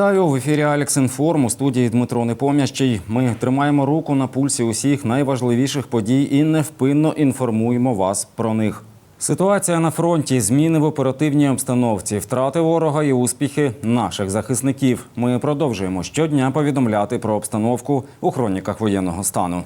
Вітаю в ефірі Алекс Інформ у студії Дмитро Непомнящий. Ми тримаємо руку на пульсі усіх найважливіших подій і невпинно інформуємо вас про них. Ситуація на фронті, зміни в оперативній обстановці, втрати ворога і успіхи наших захисників. Ми продовжуємо щодня повідомляти про обстановку у хроніках воєнного стану.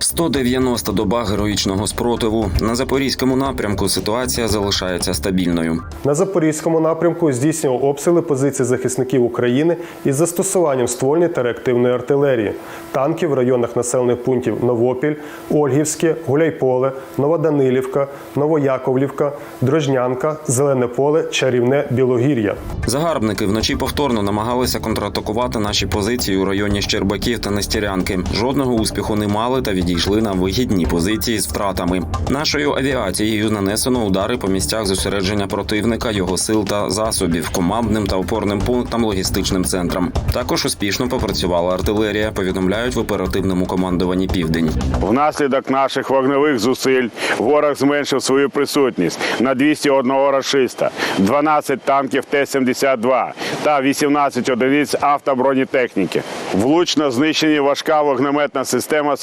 190 доба героїчного спротиву на запорізькому напрямку. Ситуація залишається стабільною. На запорізькому напрямку здійснював обстріли позицій захисників України із застосуванням ствольної та реактивної артилерії, танків в районах населених пунктів Новопіль, Ольгівське, Гуляйполе, Новоданилівка, Новояковлівка, Дрожнянка, Зелене поле, Чарівне, Білогір'я. Загарбники вночі повторно намагалися контратакувати наші позиції у районі Щербаків та Нестерянки. Жодного успіху не мали та відійшли на вигідні позиції з втратами. Нашою авіацією нанесено удари по місцях зосередження противника, його сил та засобів, командним та опорним пунктам, логістичним центрам. Також успішно попрацювала артилерія. Повідомляють в оперативному командуванні Південь. Внаслідок наших вогневих зусиль ворог зменшив свою присутність на 201 рашиста, 12 танків Т-72 та 18 одиниць автобронетехніки. Влучно знищені важка вогнеметна система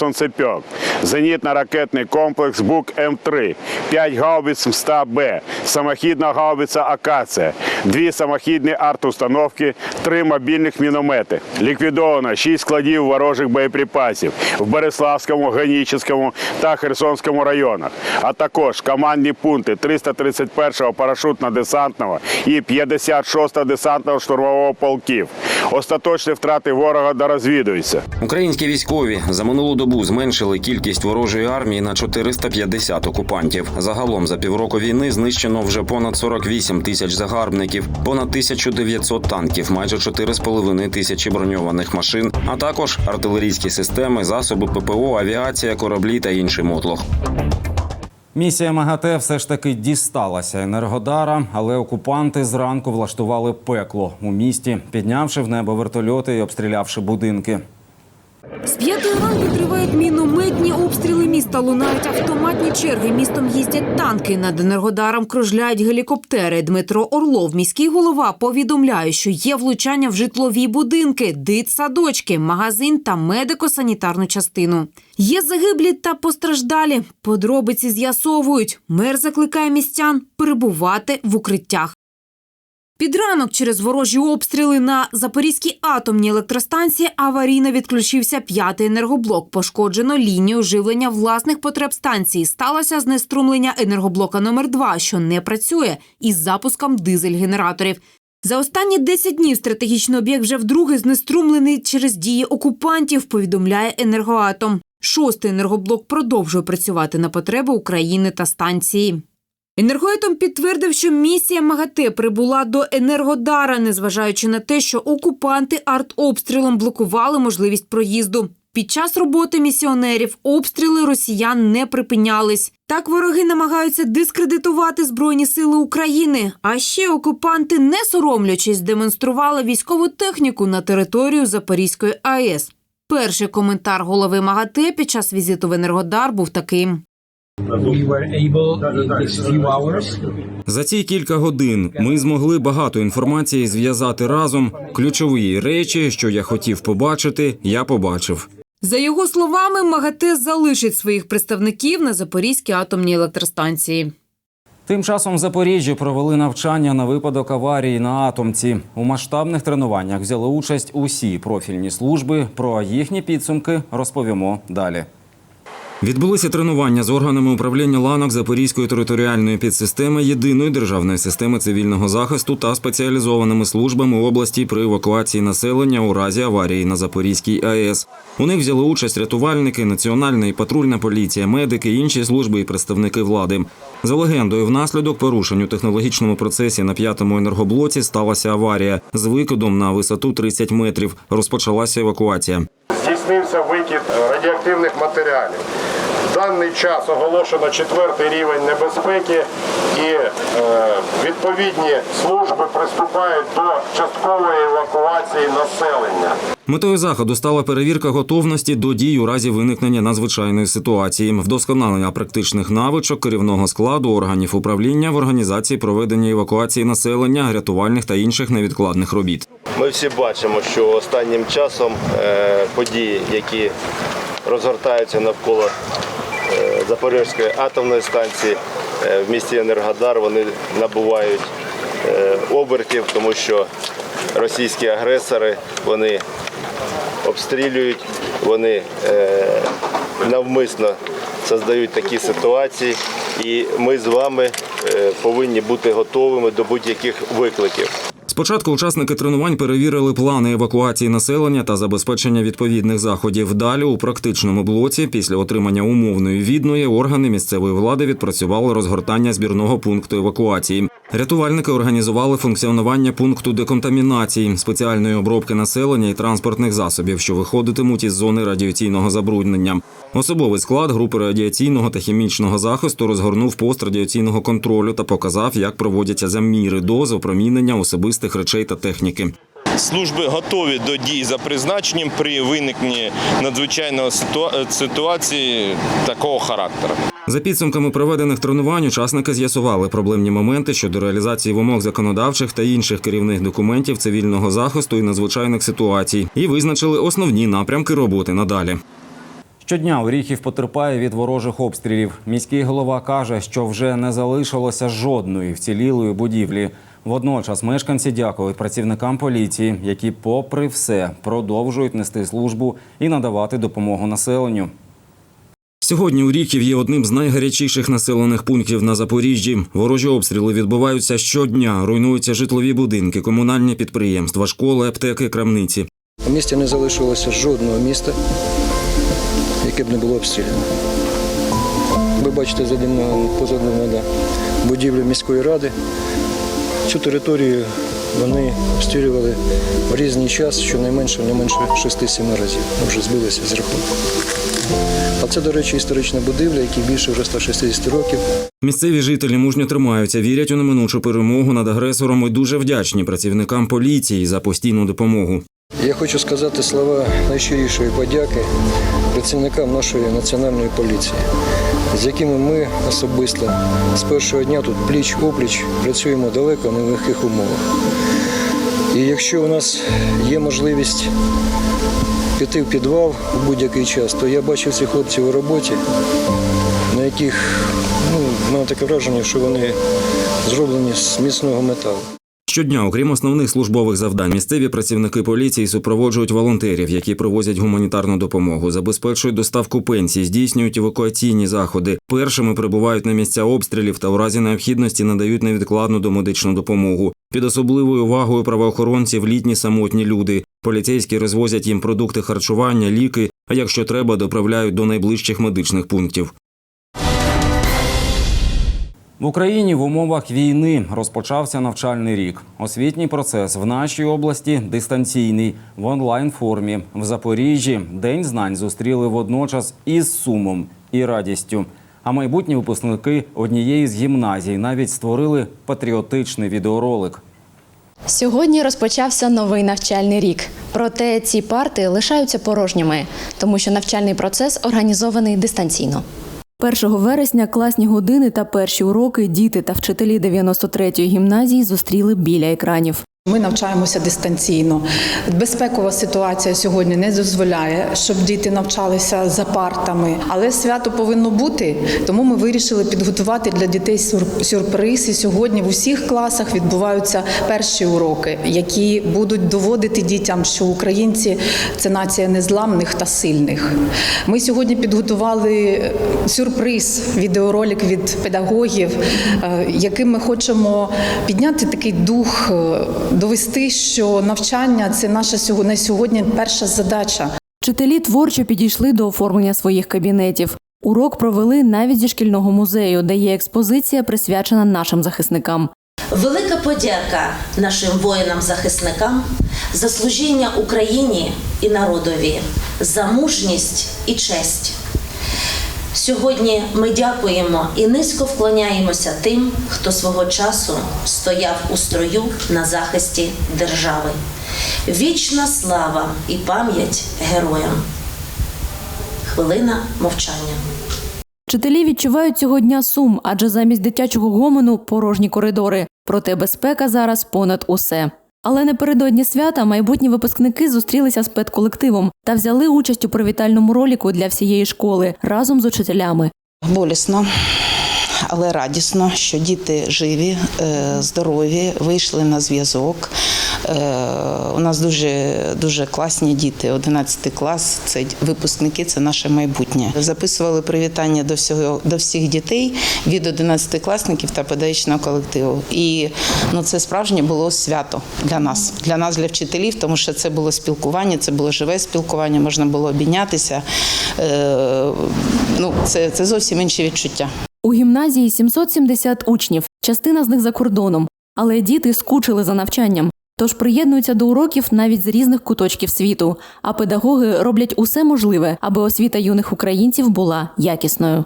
«Сонцепьок», зенітно-ракетний комплекс БУК-М3, 5 гаубиць МСТА-Б, самохідна гаубиця «Акація», дві самохідні арт-установки, три мобільних міномети. Ліквідовано 6 складів ворожих боєприпасів в Береславському, Генічеському та Херсонському районах, а також командні пункти 331-го парашутно-десантного і 56-го десантного штурмового полків. Остаточні втрати ворога дорозвідуються. Українські військові за минулу добу зменшили кількість ворожої армії на 450 окупантів. Загалом за півроку війни знищено вже понад 48 тисяч загарбників, понад 1900 танків, майже 4,5 тисячі броньованих машин, а також артилерійські системи, засоби ППО, авіація, кораблі та інший мотлох. Місія МАГАТЕ все ж таки дісталася енергодара, але окупанти зранку влаштували пекло у місті, піднявши в небо вертольоти і обстрілявши будинки. З п'ятої ранку тривають мінометні обстріли міста. Лунають автоматні черги. Містом їздять танки. Над енергодаром кружляють гелікоптери. Дмитро Орлов, міський голова, повідомляє, що є влучання в житлові будинки, дитсадочки, магазин та медико-санітарну частину. Є загиблі та постраждалі. Подробиці з'ясовують. Мер закликає містян перебувати в укриттях. Під ранок через ворожі обстріли на Запорізькій атомній електростанції аварійно відключився п'ятий енергоблок. Пошкоджено лінію живлення власних потреб станції. Сталося знеструмлення енергоблока номер 2 що не працює, із запуском дизель-генераторів. За останні 10 днів стратегічний об'єкт вже вдруге знеструмлений через дії окупантів, повідомляє енергоатом. Шостий енергоблок продовжує працювати на потреби України та станції. Енергоетом підтвердив, що місія МАГАТЕ прибула до Енергодара, незважаючи на те, що окупанти артобстрілом блокували можливість проїзду. Під час роботи місіонерів обстріли росіян не припинялись. Так вороги намагаються дискредитувати Збройні сили України. А ще окупанти, не соромлячись, демонстрували військову техніку на територію Запорізької АЕС. Перший коментар голови МАГАТЕ під час візиту в Енергодар був таким. За ці кілька годин ми змогли багато інформації зв'язати разом. Ключові речі, що я хотів побачити, я побачив. За його словами, МАГАТЕ залишить своїх представників на Запорізькій атомній електростанції. Тим часом в Запоріжжі провели навчання на випадок аварії на атомці. У масштабних тренуваннях взяли участь усі профільні служби. Про їхні підсумки розповімо далі. Відбулися тренування з органами управління ланок Запорізької територіальної підсистеми єдиної державної системи цивільного захисту та спеціалізованими службами області при евакуації населення у разі аварії на Запорізькій АЕС. У них взяли участь рятувальники, національна і патрульна поліція, медики, інші служби і представники влади. За легендою, внаслідок порушень у технологічному процесі на п'ятому енергоблоці сталася аварія з викидом на висоту 30 метрів. Розпочалася евакуація. здійснився викид радіоактивних матеріалів. В даний час оголошено четвертий рівень небезпеки і е, відповідні служби приступають до часткової евакуації населення. Метою заходу стала перевірка готовності до дій у разі виникнення надзвичайної ситуації, вдосконалення практичних навичок керівного складу органів управління в організації проведення евакуації населення, рятувальних та інших невідкладних робіт. Ми всі бачимо, що останнім часом е, події, які розгортаються навколо Запорізької атомної станції е, в місті Енергодар, вони набувають е, обертів, тому що російські агресори вони обстрілюють, вони е, навмисно создають такі ситуації, і ми з вами е, повинні бути готовими до будь-яких викликів. Спочатку учасники тренувань перевірили плани евакуації населення та забезпечення відповідних заходів. Далі у практичному блоці, після отримання умовної відної, органи місцевої влади відпрацювали розгортання збірного пункту евакуації. Рятувальники організували функціонування пункту деконтамінації, спеціальної обробки населення і транспортних засобів, що виходитимуть із зони радіаційного забруднення. Особовий склад групи радіаційного та хімічного захисту розгорнув пост радіаційного контролю та показав, як проводяться заміри доз опромінення особистих речей та техніки. Служби готові до дій за призначенням при виникненні надзвичайної ситуації такого характеру. За підсумками проведених тренувань, учасники з'ясували проблемні моменти щодо реалізації вимог законодавчих та інших керівних документів цивільного захисту і надзвичайних ситуацій і визначили основні напрямки роботи надалі. Щодня Оріхів потерпає від ворожих обстрілів. Міський голова каже, що вже не залишилося жодної вцілілої будівлі. Водночас мешканці дякують працівникам поліції, які, попри все, продовжують нести службу і надавати допомогу населенню. Сьогодні Оріхів є одним з найгарячіших населених пунктів на Запоріжжі. Ворожі обстріли відбуваються щодня. Руйнуються житлові будинки, комунальні підприємства, школи, аптеки, крамниці. У місті не залишилося жодного міста, яке б не було обстріляно. Ви бачите позаду мене будівлю міської ради. Цю територію вони обстрілювали в різний час, щонайменше не менше 6-7 разів. Ми вже збилися з рахунку. А це, до речі, історична будівля, якій більше вже 160 років. Місцеві жителі мужньо тримаються, вірять у неминучу перемогу над агресором і дуже вдячні працівникам поліції за постійну допомогу. Я хочу сказати слова найщирішої подяки працівникам нашої національної поліції, з якими ми особисто з першого дня тут пліч опліч працюємо далеко не в легких умовах. І якщо у нас є можливість піти в підвал у будь-який час, то я бачив цих хлопців у роботі, на яких ну, мене таке враження, що вони зроблені з міцного металу. Щодня, окрім основних службових завдань, місцеві працівники поліції супроводжують волонтерів, які привозять гуманітарну допомогу, забезпечують доставку пенсій, здійснюють евакуаційні заходи. Першими прибувають на місця обстрілів та у разі необхідності надають невідкладну домедичну допомогу. Під особливою увагою правоохоронців літні самотні люди. Поліцейські розвозять їм продукти харчування, ліки, а якщо треба, доправляють до найближчих медичних пунктів. В Україні в умовах війни розпочався навчальний рік. Освітній процес в нашій області дистанційний в онлайн формі. В Запоріжжі День знань зустріли водночас із сумом і радістю. А майбутні випускники однієї з гімназій навіть створили патріотичний відеоролик. Сьогодні розпочався новий навчальний рік. Проте ці парти лишаються порожніми, тому що навчальний процес організований дистанційно. 1 вересня класні години та перші уроки діти та вчителі 93-ї гімназії зустріли біля екранів. Ми навчаємося дистанційно. Безпекова ситуація сьогодні не дозволяє, щоб діти навчалися за партами, але свято повинно бути. Тому ми вирішили підготувати для дітей сюр- сюрприз. І сьогодні в усіх класах відбуваються перші уроки, які будуть доводити дітям, що українці це нація незламних та сильних. Ми сьогодні підготували сюрприз, відеоролик від педагогів, е, яким ми хочемо підняти такий дух, е, довести, що навчання це наша сьогодні сьогодні перша задача. Вчителі творчо підійшли до оформлення своїх кабінетів. Урок провели навіть зі шкільного музею, де є експозиція, присвячена нашим захисникам. Велика подяка нашим воїнам-захисникам за служіння Україні і народові, за мужність і честь. Сьогодні ми дякуємо і низько вклоняємося тим, хто свого часу стояв у строю на захисті держави. Вічна слава і пам'ять героям. Хвилина мовчання. Вчителі відчувають цього дня сум, адже замість дитячого гомону порожні коридори. Проте безпека зараз понад усе. Але напередодні свята майбутні випускники зустрілися з педколективом та взяли участь у привітальному роліку для всієї школи разом з учителями. Болісно, але радісно, що діти живі, е, здорові, вийшли на зв'язок. Е, У нас дуже, дуже класні діти. 11 клас це випускники, це наше майбутнє. Записували привітання до всього до всіх дітей від 11 класників та педагогічного колективу. І ну це справжнє було свято для нас, для нас, для вчителів, тому що це було спілкування, це було живе спілкування, можна було обійнятися. Е, Ну, це, це зовсім інші відчуття. У гімназії 770 учнів, частина з них за кордоном, але діти скучили за навчанням. Тож приєднуються до уроків навіть з різних куточків світу, а педагоги роблять усе можливе, аби освіта юних українців була якісною.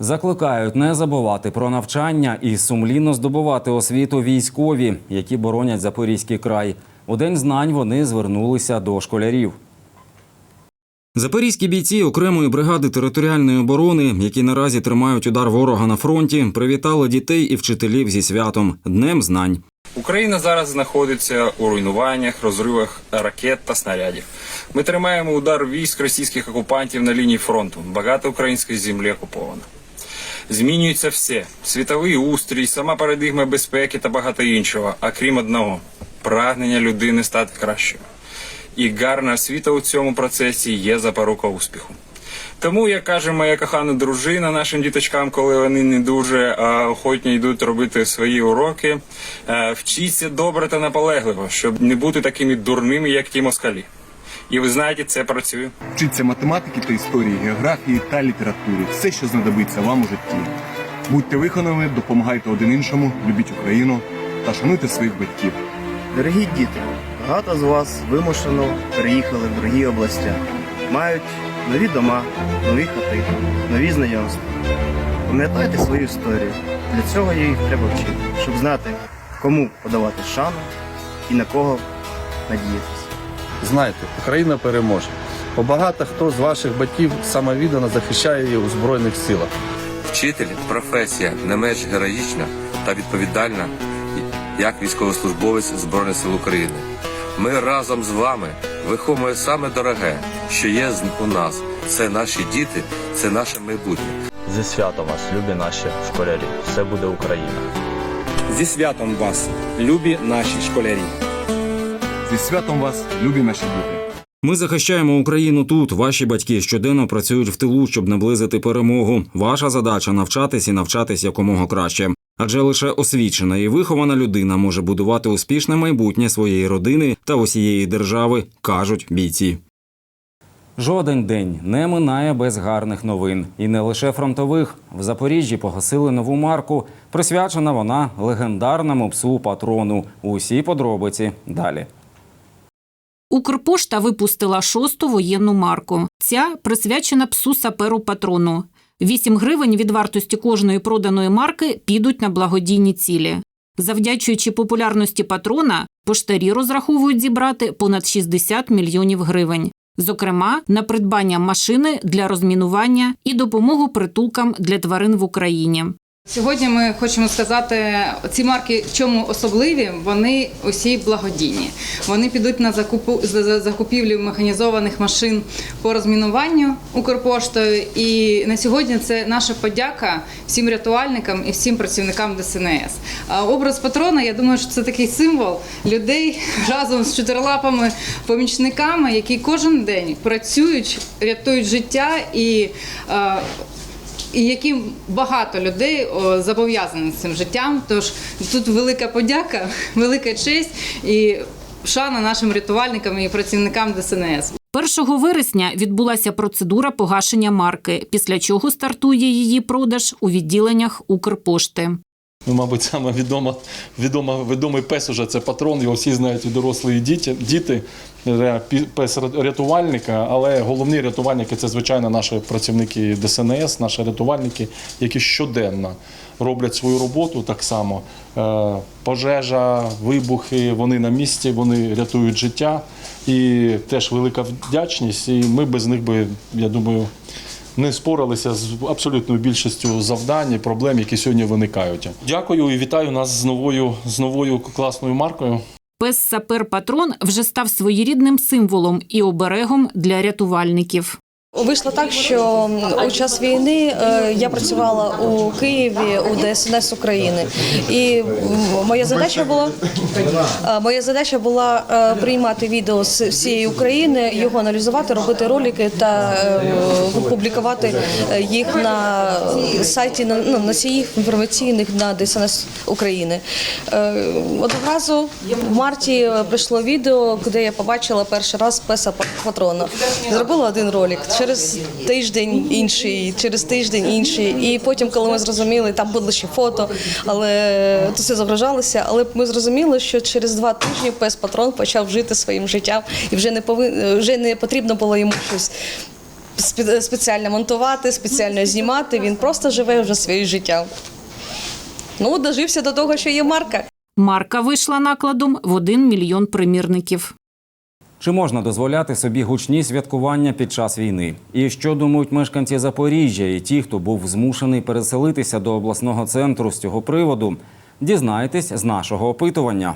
Закликають не забувати про навчання і сумлінно здобувати освіту військові, які боронять Запорізький край. У день знань вони звернулися до школярів. Запорізькі бійці окремої бригади територіальної оборони, які наразі тримають удар ворога на фронті, привітали дітей і вчителів зі святом Днем знань. Україна зараз знаходиться у руйнуваннях, розривах ракет та снарядів. Ми тримаємо удар військ російських окупантів на лінії фронту. Багато української землі окуповано. Змінюється все: світовий устрій, сама парадигма безпеки та багато іншого, а крім одного прагнення людини стати кращою. І гарна освіта у цьому процесі є запорука успіху. Тому, як каже моя кохана дружина нашим діточкам, коли вони не дуже а, охотні йдуть робити свої уроки, е, вчіться добре та наполегливо, щоб не бути такими дурними, як ті москалі. І ви знаєте, це працює. Вчіться математики та історії, географії та літературі. Все, що знадобиться вам у житті. Будьте вихованими, допомагайте один іншому, любіть Україну та шануйте своїх батьків. Дорогі діти, багато з вас вимушено переїхали в другі області. Мають нові дома, нові хати, нові знайомства. Пам'ятайте свою історію. Для цього їх треба вчити, щоб знати, кому подавати шану і на кого надіятися. Знайте, Україна переможе. Бо багато хто з ваших батьків самовіддано захищає її у Збройних силах. Вчитель професія не менш героїчна та відповідальна, як військовослужбовець Збройних сил України. Ми разом з вами виховуємо саме дороге, що є з- у нас. Це наші діти, це наше майбутнє. Зі святом вас, любі наші школярі. Все буде Україна. Зі святом вас, любі наші школярі. Зі святом вас, любі наші діти. Ми захищаємо Україну тут. Ваші батьки щоденно працюють в тилу, щоб наблизити перемогу. Ваша задача навчатись і навчатись якомога краще. Адже лише освічена і вихована людина може будувати успішне майбутнє своєї родини та усієї держави, кажуть бійці. Жоден день не минає без гарних новин. І не лише фронтових. В Запоріжжі погасили нову марку. Присвячена вона легендарному псу патрону. Усі подробиці далі. Укрпошта випустила шосту воєнну марку. Ця присвячена псу саперу патрону. 8 гривень від вартості кожної проданої марки підуть на благодійні цілі. Завдячуючи популярності патрона, поштарі розраховують зібрати понад 60 мільйонів гривень. Зокрема, на придбання машини для розмінування і допомогу притулкам для тварин в Україні. Сьогодні ми хочемо сказати, ці марки в чому особливі, вони усі благодійні. Вони підуть на закупівлю механізованих машин по розмінуванню Укрпоштою. І на сьогодні це наша подяка всім рятувальникам і всім працівникам ДСНС. Образ патрона, я думаю, що це такий символ людей разом з чотирилапами помічниками, які кожен день працюють, рятують життя і. І яким багато людей зобов'язані цим життям. Тож тут велика подяка, велика честь і шана нашим рятувальникам і працівникам ДСНС. 1 вересня відбулася процедура погашення марки, після чого стартує її продаж у відділеннях Укрпошти. Ну, мабуть, саме відома, відома, відомий пес уже це патрон, його всі знають і дорослі і діти. діти. Пі- Пес рятувальника, але головні рятувальники це, звичайно, наші працівники ДСНС, наші рятувальники, які щоденно роблять свою роботу так само. Е, Пожежа, вибухи, вони на місці, вони рятують життя. І теж велика вдячність. І ми без них би, я думаю, не споралися з абсолютною більшістю завдань і проблем, які сьогодні виникають. Дякую і вітаю нас з новою з новою класною маркою. Пес сапер патрон вже став своєрідним символом і оберегом для рятувальників. Вийшло так, що у час війни е, я працювала у Києві у ДСНС України, і моя задача була е, моя задача була е, приймати відео з всієї України, його аналізувати, робити ролики та публікувати їх на сайті на ну, інформаційних на ДСНС України. Е, Одного разу в марті прийшло відео, де я побачила перший раз песа патрона. Зробила один ролик. Через тиждень інший, через тиждень інший. І потім, коли ми зрозуміли, там було ще фото, але то все загружалося. Але ми зрозуміли, що через два тижні пес патрон почав жити своїм життям, і вже не повин... вже не потрібно було йому щось. Спеціально монтувати, спеціально знімати. Він просто живе вже своє життя. Ну, дожився до того, що є марка. Марка вийшла накладом в 1 мільйон примірників. Чи можна дозволяти собі гучні святкування під час війни? І що думають мешканці Запоріжжя і ті, хто був змушений переселитися до обласного центру з цього приводу? Дізнайтесь з нашого опитування.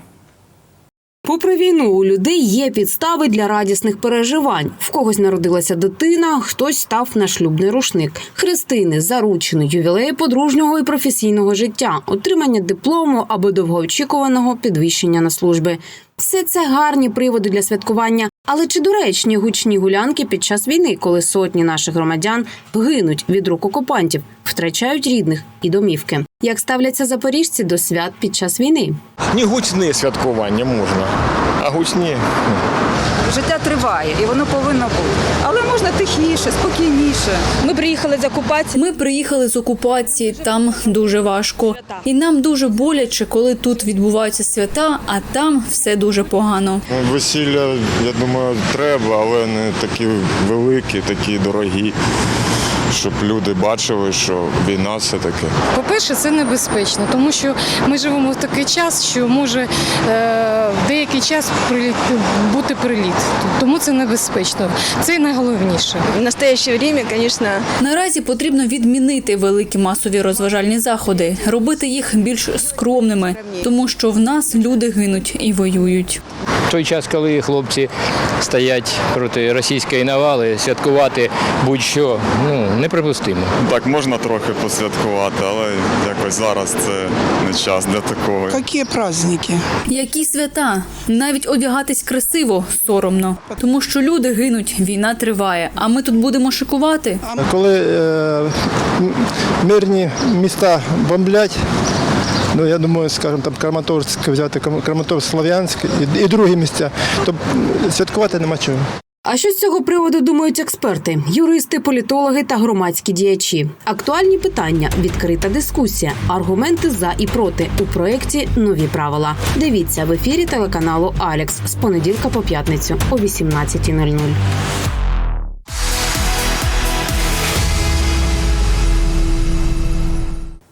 Попри війну, у людей є підстави для радісних переживань. В когось народилася дитина, хтось став на шлюбний рушник, хрестини, заручини, ювілеї подружнього і професійного життя, отримання диплому або довгоочікуваного підвищення на служби. Все це гарні приводи для святкування. Але чи доречні гучні гулянки під час війни, коли сотні наших громадян гинуть від рук окупантів, втрачають рідних і домівки? Як ставляться запоріжці до свят під час війни? Ні гучне святкування можна, а гучні Життя триває і воно повинно бути. Але можна тихіше, спокійніше. Ми приїхали з окупації. Ми приїхали з окупації. Там дуже важко, і нам дуже боляче, коли тут відбуваються свята, а там все дуже погано. весілля, я думаю, треба, але не такі великі, такі дорогі, щоб люди бачили, що війна все таки. По-перше, це небезпечно, тому що ми живемо в такий час, що може е, в деякий час приліт, бути приліт. Тому це небезпечно. Це найголовніше. В настояще время, звісно, наразі потрібно відмінити великі масові розважальні заходи, робити їх більш скромними, тому що в нас люди гинуть і воюють. В той час, коли хлопці стоять проти російської навали, святкувати будь-що ну неприпустимо. Так, можна трохи посвяткувати, але якось зараз це не час для такого. Які праздники? Які свята? Навіть одягатись красиво соромно, тому що люди гинуть, війна триває. А ми тут будемо шикувати. Коли е, мирні міста бомблять, ну я думаю, скажімо, там Краматорськ взяти Краматорськ, Слов'янськ і, і другі місця, то святкувати нема чого. А що з цього приводу думають експерти, юристи, політологи та громадські діячі? Актуальні питання, відкрита дискусія, аргументи за і проти у проєкті Нові правила. Дивіться в ефірі телеканалу Алекс з понеділка по п'ятницю о 18.00.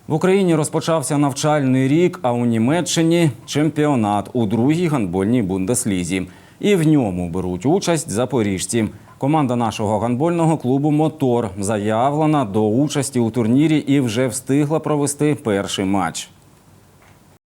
В Україні розпочався навчальний рік, а у Німеччині чемпіонат у другій гандбольній бундеслізі. І в ньому беруть участь запоріжці. Команда нашого гандбольного клубу Мотор заявлена до участі у турнірі і вже встигла провести перший матч.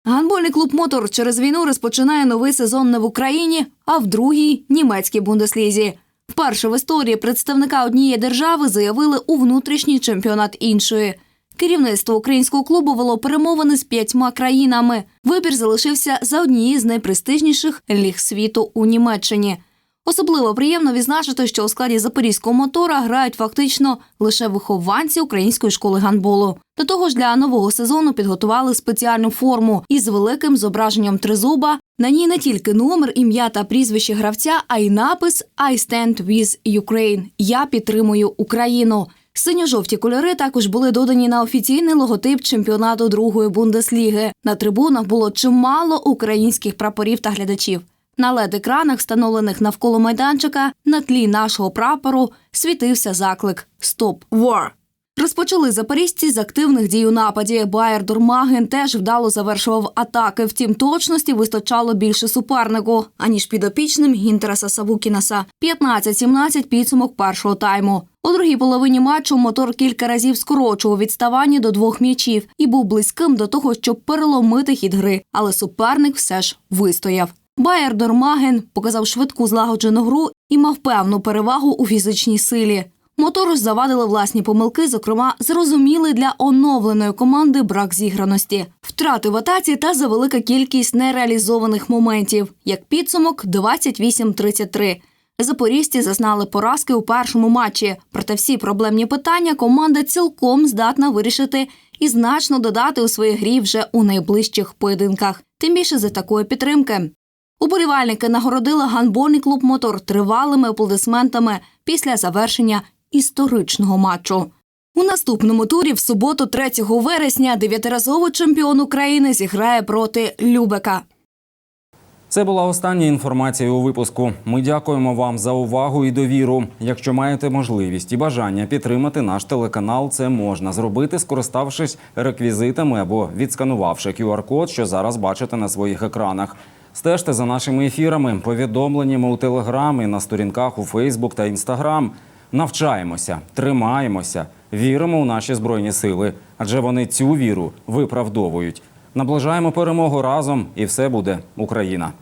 Гандбольний клуб Мотор через війну розпочинає новий сезон не в Україні, а в другій німецькій бундеслізі. Вперше в історії представника однієї держави заявили у внутрішній чемпіонат іншої. Керівництво українського клубу вело перемовини з п'ятьма країнами. Вибір залишився за однією з найпрестижніших ліг світу у Німеччині. Особливо приємно відзначити, що у складі запорізького мотора грають фактично лише вихованці української школи гандболу. До того ж, для нового сезону підготували спеціальну форму із великим зображенням тризуба. На ній не тільки номер, ім'я та прізвище гравця, а й напис «I stand with Ukraine» – Я підтримую Україну. Синьо-жовті кольори також були додані на офіційний логотип чемпіонату другої бундесліги. На трибунах було чимало українських прапорів та глядачів. На лед-екранах, встановлених навколо майданчика, на тлі нашого прапору світився заклик Стоп War. Розпочали запоріжці з активних дій у нападі. Байер Дурмаген теж вдало завершував атаки. Втім, точності вистачало більше супернику, аніж підопічним Гінтераса Савукінаса. 15-17 підсумок першого тайму. У другій половині матчу мотор кілька разів скорочував відставання до двох м'ячів і був близьким до того, щоб переломити хід гри, але суперник все ж вистояв. Байер Дормаген показав швидку злагоджену гру і мав певну перевагу у фізичній силі. Мотору завадили власні помилки, зокрема, зрозумілий для оновленої команди брак зіграності, втрати в атаці та завелика кількість нереалізованих моментів. Як підсумок 28-33. Запоріжці зазнали поразки у першому матчі. Проте всі проблемні питання команда цілком здатна вирішити і значно додати у своїй грі вже у найближчих поєдинках. Тим більше за такої підтримки. Уболівальники нагородили ганбольний клуб Мотор тривалими аплодисментами після завершення історичного матчу. У наступному турі в суботу, 3 вересня, дев'ятиразовий чемпіон України зіграє проти Любека. Це була остання інформація у випуску. Ми дякуємо вам за увагу і довіру. Якщо маєте можливість і бажання підтримати наш телеканал, це можна зробити, скориставшись реквізитами або відсканувавши QR-код, що зараз бачите на своїх екранах. Стежте за нашими ефірами, повідомленнями у Телеграмі, на сторінках у Фейсбук та Інстаграм. Навчаємося, тримаємося, віримо у наші збройні сили, адже вони цю віру виправдовують. Наближаємо перемогу разом, і все буде Україна.